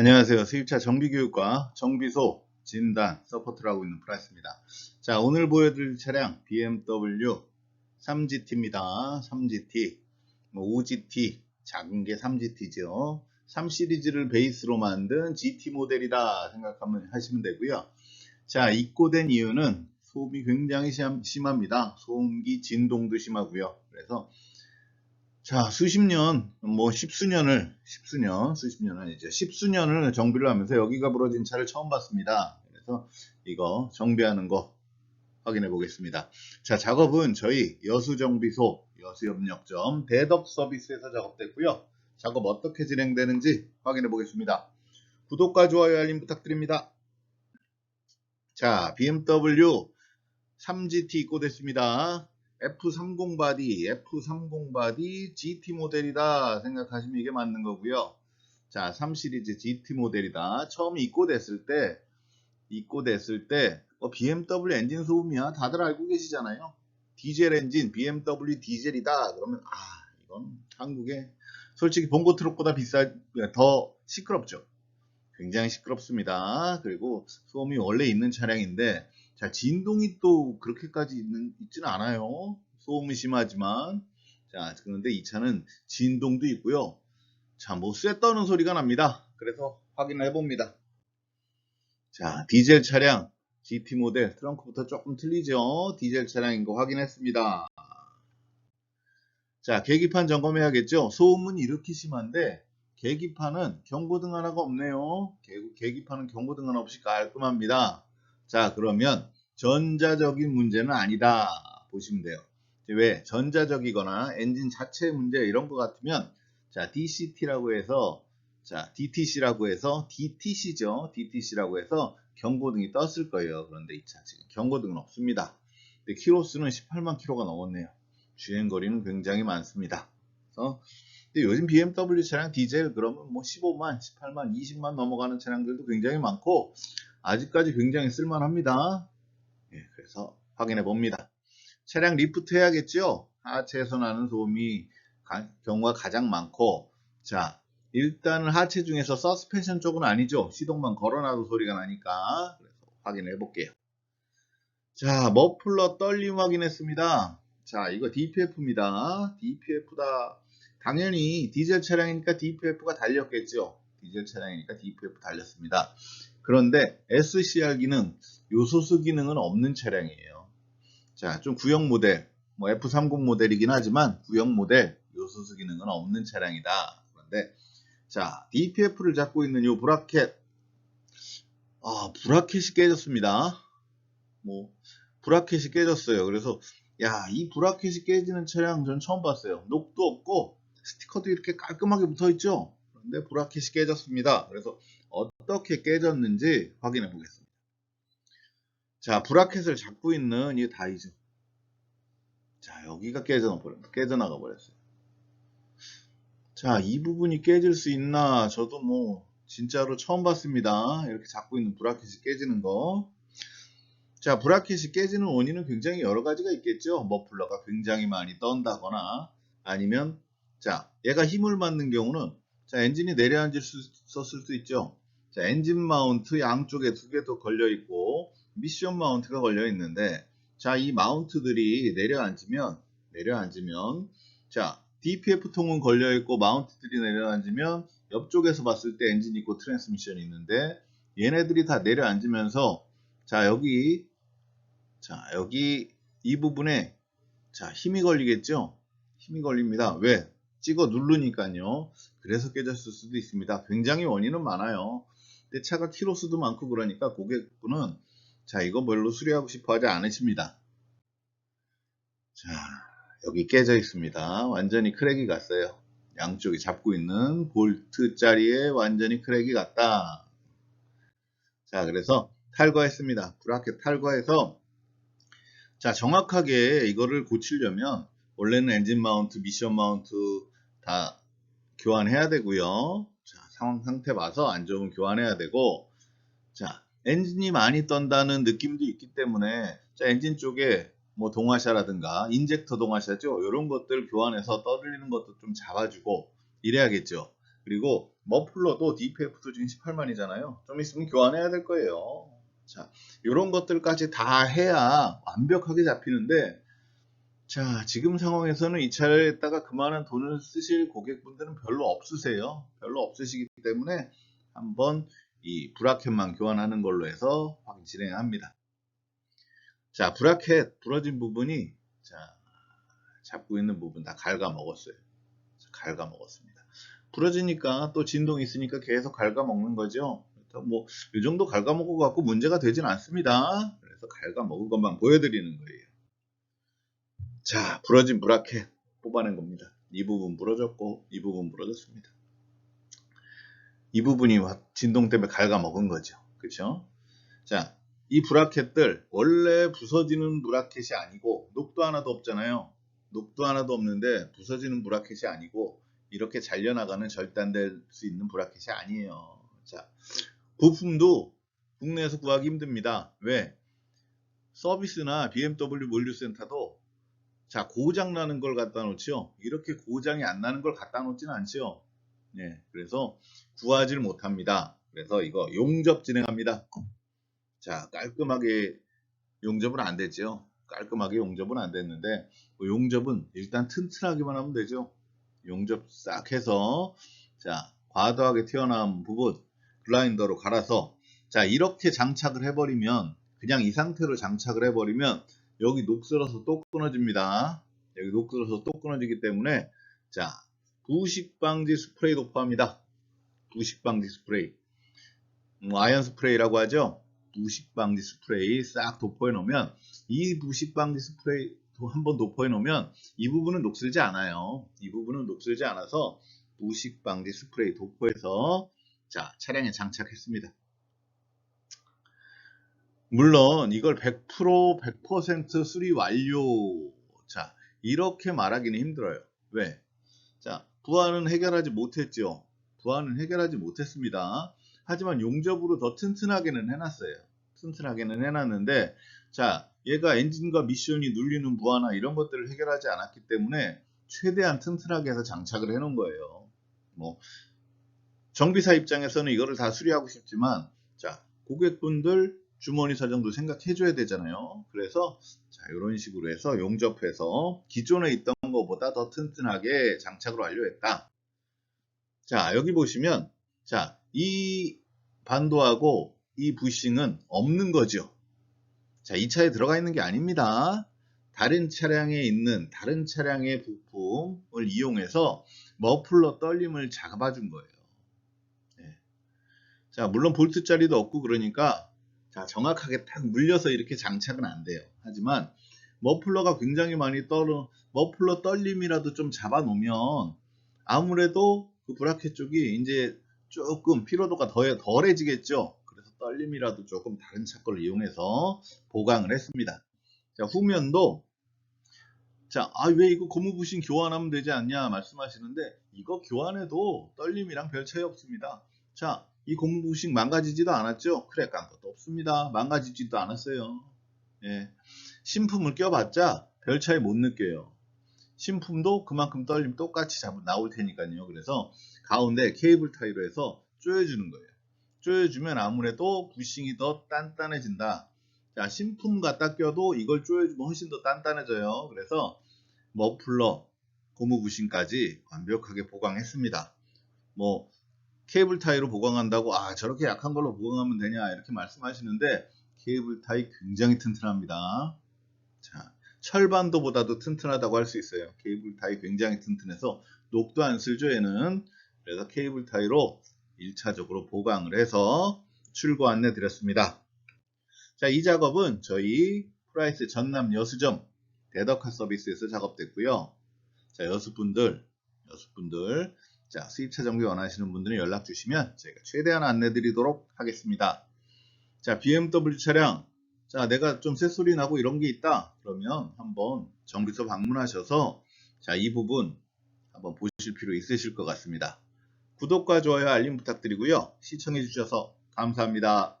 안녕하세요. 수입차 정비교육과 정비소 진단 서포트를 하고 있는 프라이스입니다. 자, 오늘 보여드릴 차량 BMW 3GT입니다. 3GT, 뭐 5GT, 작은 게 3GT죠. 3 시리즈를 베이스로 만든 GT 모델이다 생각하면 하시면 되고요. 자, 입고된 이유는 소음이 굉장히 심- 심합니다. 소음기 진동도 심하고요. 그래서 자, 수십 년, 뭐 십수년을, 십수년, 수십 년은 아니죠. 십수년을 정비를 하면서 여기가 부러진 차를 처음 봤습니다. 그래서 이거 정비하는 거 확인해 보겠습니다. 자, 작업은 저희 여수정비소, 여수협력점, 대덕 서비스에서 작업됐고요. 작업 어떻게 진행되는지 확인해 보겠습니다. 구독과 좋아요 알림 부탁드립니다. 자, BMW 3GT 입고 됐습니다. F30 바디, F30 바디 GT 모델이다 생각하시면 이게 맞는 거고요. 자, 3 시리즈 GT 모델이다. 처음 입고됐을 때, 입고됐을 때, 어, BMW 엔진 소음이야. 다들 알고 계시잖아요. 디젤 엔진, BMW 디젤이다. 그러면, 아, 이건 한국에 솔직히 봉고 트럭보다 비싸, 더 시끄럽죠. 굉장히 시끄럽습니다. 그리고 소음이 원래 있는 차량인데, 자, 진동이 또 그렇게까지 있는, 있지는 않아요. 소음이 심하지만. 자, 그런데 이 차는 진동도 있고요. 자, 뭐, 쇠 떠는 소리가 납니다. 그래서 확인을 해봅니다. 자, 디젤 차량, GT 모델, 트렁크부터 조금 틀리죠? 디젤 차량인 거 확인했습니다. 자, 계기판 점검해야겠죠? 소음은 이렇게 심한데, 계기판은 경고등 하나가 없네요. 계- 계기판은 경고등 하나 없이 깔끔합니다. 자, 그러면 전자적인 문제는 아니다. 보시면 돼요. 왜? 전자적이거나 엔진 자체 문제 이런 것 같으면 자, DCT라고 해서 자, DTC라고 해서 DTC죠. DTC라고 해서 경고등이 떴을 거예요. 그런데 이 차 지금 경고등은 없습니다. 근데 키로수는 18만 킬로가 넘었네요. 주행 거리는 굉장히 많습니다. 그래서 근데 요즘 BMW 차량 디젤 그러면 뭐 15만, 18만, 20만 넘어가는 차량들도 굉장히 많고 아직까지 굉장히 쓸만합니다. 예, 그래서 확인해 봅니다. 차량 리프트 해야겠죠? 하체에서 나는 소음이 가- 경우가 가장 많고 자 일단은 하체 중에서 서스펜션 쪽은 아니죠. 시동만 걸어놔도 소리가 나니까 그래서 확인해 볼게요. 자 머플러 떨림 확인했습니다. 자 이거 DPF입니다. DPF다. 당연히 디젤 차량이니까 DPF가 달렸겠죠. 디젤 차량이니까 DPF 달렸습니다. 그런데 SCR 기능, 요소수 기능은 없는 차량이에요. 자, 좀 구형 모델, 뭐 F30 모델이긴 하지만 구형 모델, 요소수 기능은 없는 차량이다. 그런데 자, DPF를 잡고 있는 이 브라켓, 아, 브라켓이 깨졌습니다. 뭐 브라켓이 깨졌어요. 그래서 야, 이 브라켓이 깨지는 차량 전 처음 봤어요. 녹도 없고 스티커도 이렇게 깔끔하게 붙어 있죠. 그런데 브라켓이 깨졌습니다. 그래서 어떻게 깨졌는지 확인해 보겠습니다. 자, 브라켓을 잡고 있는 이 다이죠. 자, 여기가 깨져, 깨져나가 버렸어요. 자, 이 부분이 깨질 수 있나? 저도 뭐, 진짜로 처음 봤습니다. 이렇게 잡고 있는 브라켓이 깨지는 거. 자, 브라켓이 깨지는 원인은 굉장히 여러 가지가 있겠죠. 머플러가 굉장히 많이 떤다거나, 아니면, 자, 얘가 힘을 받는 경우는, 자, 엔진이 내려앉을 수 있었을 수 있죠. 자, 엔진 마운트 양쪽에 두 개 더 걸려 있고, 미션 마운트가 걸려 있는데, 자, 이 마운트들이 내려앉으면, 내려앉으면, 자, DPF 통은 걸려 있고, 마운트들이 내려앉으면, 옆쪽에서 봤을 때 엔진 있고 트랜스미션이 있는데, 얘네들이 다 내려앉으면서, 자, 여기, 자, 여기 이 부분에, 자, 힘이 걸리겠죠? 힘이 걸립니다. 왜? 찍어 누르니까요. 그래서 깨졌을 수도 있습니다. 굉장히 원인은 많아요. 근데 차가 키로수도 많고 그러니까 고객분은 자 이거 별로 수리하고 싶어 하지 않으십니다. 자 여기 깨져 있습니다. 완전히 크랙이 갔어요. 양쪽이 잡고 있는 볼트 자리에 완전히 크랙이 갔다. 자 그래서 탈거했습니다. 브라켓 탈거해서 자 정확하게 이거를 고치려면 원래는 엔진 마운트, 미션 마운트 다 교환해야 되고요. 자, 상황 상태 봐서 안 좋으면 교환해야 되고, 자, 엔진이 많이 떤다는 느낌도 있기 때문에, 자, 엔진 쪽에 뭐 동화샤라든가 인젝터 동화샤죠. 이런 것들 교환해서 떠들리는 것도 좀 잡아주고 이래야겠죠. 그리고 머플러도 DPF 수준 18만이잖아요. 좀 있으면 교환해야 될 거예요. 자, 이런 것들까지 다 해야 완벽하게 잡히는데, 자, 지금 상황에서는 이 차에다가 그만한 돈을 쓰실 고객분들은 별로 없으세요. 별로 없으시기 때문에 한번 이 브라켓만 교환하는 걸로 해서 확인 진행합니다. 자, 브라켓 부러진 부분이 자, 잡고 있는 부분 다 갉아 먹었어요. 갉아 먹었습니다. 부러지니까 또 진동이 있으니까 계속 갉아 먹는 거죠. 그래서 뭐, 이 정도 갉아 먹어 갖고 문제가 되진 않습니다. 그래서 갉아 먹은 것만 보여드리는 거예요. 자, 부러진 브라켓 뽑아낸 겁니다. 이 부분 부러졌고, 이 부분 부러졌습니다. 이 부분이 진동 때문에 갉아 먹은 거죠. 그쵸? 자, 이 브라켓들 원래 부서지는 브라켓이 아니고 녹도 하나도 없잖아요. 녹도 하나도 없는데 부서지는 브라켓이 아니고 이렇게 잘려나가는 절단될 수 있는 브라켓이 아니에요. 자, 부품도 국내에서 구하기 힘듭니다. 왜? 서비스나 BMW 물류센터도 자 고장 나는 걸 갖다 놓죠. 이렇게 고장이 안 나는 걸 갖다 놓지는 않죠. 네, 그래서 구하지를 못합니다. 그래서 이거 용접 진행합니다. 자, 깔끔하게 용접은 안 됐죠. 깔끔하게 용접은 안 됐는데 그 용접은 일단 튼튼하기만 하면 되죠. 용접 싹 해서 자 과도하게 튀어나온 부분 블라인더로 갈아서 자 이렇게 장착을 해버리면 그냥 이 상태로 장착을 해버리면 여기 녹슬어서 또 끊어집니다. 여기 녹슬어서 또 끊어지기 때문에 자 부식 방지 스프레이 도포합니다. 부식 방지 스프레이 음, 아연 스프레이라고 하죠. 부식 방지 스프레이 싹 도포해 놓으면 이 부식 방지 스프레이 한번 도포해 놓으면 이 부분은 녹슬지 않아요. 이 부분은 녹슬지 않아서 부식 방지 스프레이 도포해서 자 차량에 장착했습니다. 물론 이걸 100% 100% 수리 완료 자 이렇게 말하기는 힘들어요. 왜? 자 부하는 해결하지 못했죠. 부하는 해결하지 못했습니다. 하지만 용접으로 더 튼튼하게는 해놨어요. 튼튼하게는 해놨는데 자 얘가 엔진과 미션이 눌리는 부하나 이런 것들을 해결하지 않았기 때문에 최대한 튼튼하게 해서 장착을 해놓은 거예요. 뭐 정비사 입장에서는 이거를 다 수리하고 싶지만 자 고객분들 주머니 사정도 생각해 줘야 되잖아요. 그래서 자 이런 식으로 해서 용접해서 기존에 있던 것보다 더 튼튼하게 장착을 완료했다. 자 여기 보시면 자이 반도하고 이 부싱은 없는 거죠. 자, 이 차에 들어가 있는 게 아닙니다. 다른 차량에 있는 다른 차량의 부품을 이용해서 머플러 떨림을 잡아준 거예요. 네. 자, 물론 볼트 자리도 없고 그러니까 자, 정확하게 딱 물려서 이렇게 장착은 안 돼요. 하지만 머플러가 굉장히 많이 떨어 머플러 떨림이라도 좀 잡아 놓으면 아무래도 그 브라켓 쪽이 이제 조금 피로도가 더, 덜해지겠죠. 그래서 떨림이라도 조금 다른 차걸 이용해서 보강을 했습니다. 자, 후면도 자, 아, 왜 이거 고무 부신 교환하면 되지 않냐 말씀하시는데 이거 교환해도 떨림이랑 별 차이 없습니다. 자, 이 부신 망가지지도 않았죠? 크랙 간 것도 없습니다. 망가지지도 않았어요. 예. 신품을 껴봤자 별 차이 못 느껴요. 신품도 그만큼 떨림 똑같이 잡 나올 테니까요. 그래서 가운데 케이블 타이로 해서 조여주는 거예요. 조여주면 아무래도 부싱이 더 단단해진다. 자, 신품 갖다 껴도 이걸 조여주면 훨씬 더 단단해져요. 그래서 머플러, 고무 부싱까지 완벽하게 보강했습니다. 뭐 케이블 타이로 보강한다고 아 저렇게 약한 걸로 보강하면 되냐 이렇게 말씀하시는데 케이블 타이 굉장히 튼튼합니다. 자, 철반도보다도 튼튼하다고 할 수 있어요. 케이블 타이 굉장히 튼튼해서 녹도 안 쓸죠 얘는. 그래서 케이블 타이로 1차적으로 보강을 해서 출고 안내 드렸습니다. 자, 이 작업은 저희 프라이스 전남 여수점 대덕카 서비스에서 작업됐고요. 자, 여수분들, 여수분들, 자, 수입차 정비 원하시는 분들은 연락 주시면 저희가 최대한 안내 드리도록 하겠습니다. 자, BMW 차량, 자, 내가 좀 새소리 나고 이런 게 있다. 그러면 한번 정비소 방문하셔서 자, 이 부분 한번 보실 필요 있으실 것 같습니다. 구독과 좋아요, 알림 부탁드리고요. 시청해 주셔서 감사합니다.